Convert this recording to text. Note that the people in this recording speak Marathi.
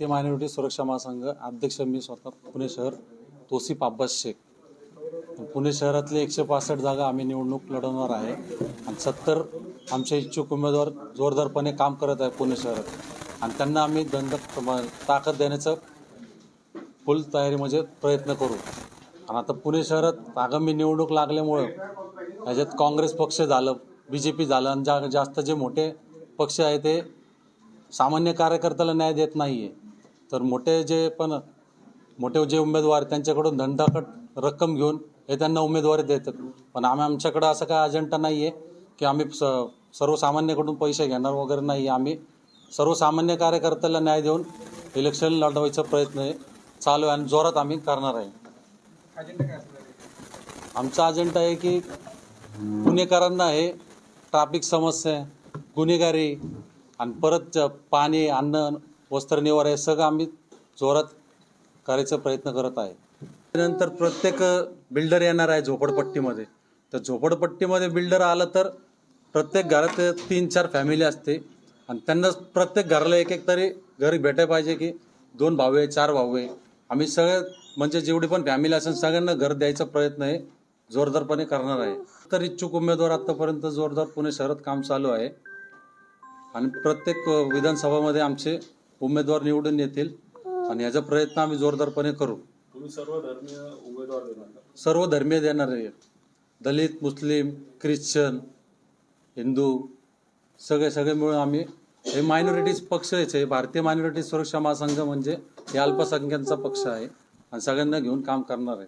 ते मायनॉरिटी सुरक्षा महासंघ अध्यक्ष मी स्वतः पुणे शहर तोसिफ अब्बास शेख. पुणे शहरातले एकशे पासष्ट जागा आम्ही निवडणूक लढवणार आहे आणि सत्तर आमचे इच्छुक उमेदवार जोरदारपणे काम करत आहे पुणे शहरात. आणि त्यांना आम्ही दंड ताकद देण्याचं फुल तयारी म्हणजे प्रयत्न करू. आणि आता पुणे शहरात आगामी निवडणूक लागल्यामुळं ह्याच्यात काँग्रेस पक्ष झालं बी जे पी झालं आणि जा जास्त जे मोठे पक्ष आहे ते सामान्य कार्यकर्त्याला न्याय देत नाही आहे तर मोठे जे पण मोठे जे उमेदवार त्यांच्याकडून धंदाकट रक्कम घेऊन हे त्यांना उमेदवारी देतात. पण आम्ही आमच्याकडं असं काय अजेंडा नाही आहे की आम्ही स सर्वसामान्याकडून पैसे घेणार वगैरे नाही. आम्ही सर्वसामान्य कार्यकर्त्याला न्याय देऊन इलेक्शन लढवायचा प्रयत्न आहे चालू आहे आणि जोरात आम्ही करणार आहे. आमचा अजेंडा आहे की पुणेकरांना हे ट्रॅफिक समस्या गुन्हेगारी आणि परत पाणी अन्न वस्त्रनिवार हे सगळं आम्ही जोरात करायचा प्रयत्न करत आहे. त्यानंतर प्रत्येक बिल्डर येणार आहे झोपडपट्टीमध्ये. तर झोपडपट्टीमध्ये बिल्डर आलं तर प्रत्येक घरात तीन चार फॅमिली असते. आणि त्यांना प्रत्येक घराला एक एक तरी घरी भेटायला पाहिजे की दोन भाऊ आहे चार भाऊ आहे. आम्ही सगळे म्हणजे जेवढी पण फॅमिली असेल सगळ्यांना घर द्यायचा प्रयत्न आहे. जोरदारपणे करणार आहे. तर इच्छुक उमेदवार आतापर्यंत जोरदार पुणे शहरात काम चालू आहे. आणि प्रत्येक विधानसभामध्ये आमचे उमेदवार निवडून येतील आणि याचा प्रयत्न आम्ही जोरदारपणे करू. तुम्ही सर्व धर्मीय उमेदवार देणार? सर्व धर्मीय देणार आहे दलित मुस्लिम ख्रिश्चन हिंदू सगळे सगळे मिळून आम्ही हे मायनॉरिटीज पक्षच आहे भारतीय मायनॉरिटी सुरक्षा महासंघ म्हणजे हे अल्पसंख्यांचा पक्ष आहे आणि सगळ्यांना घेऊन काम करणार आहे.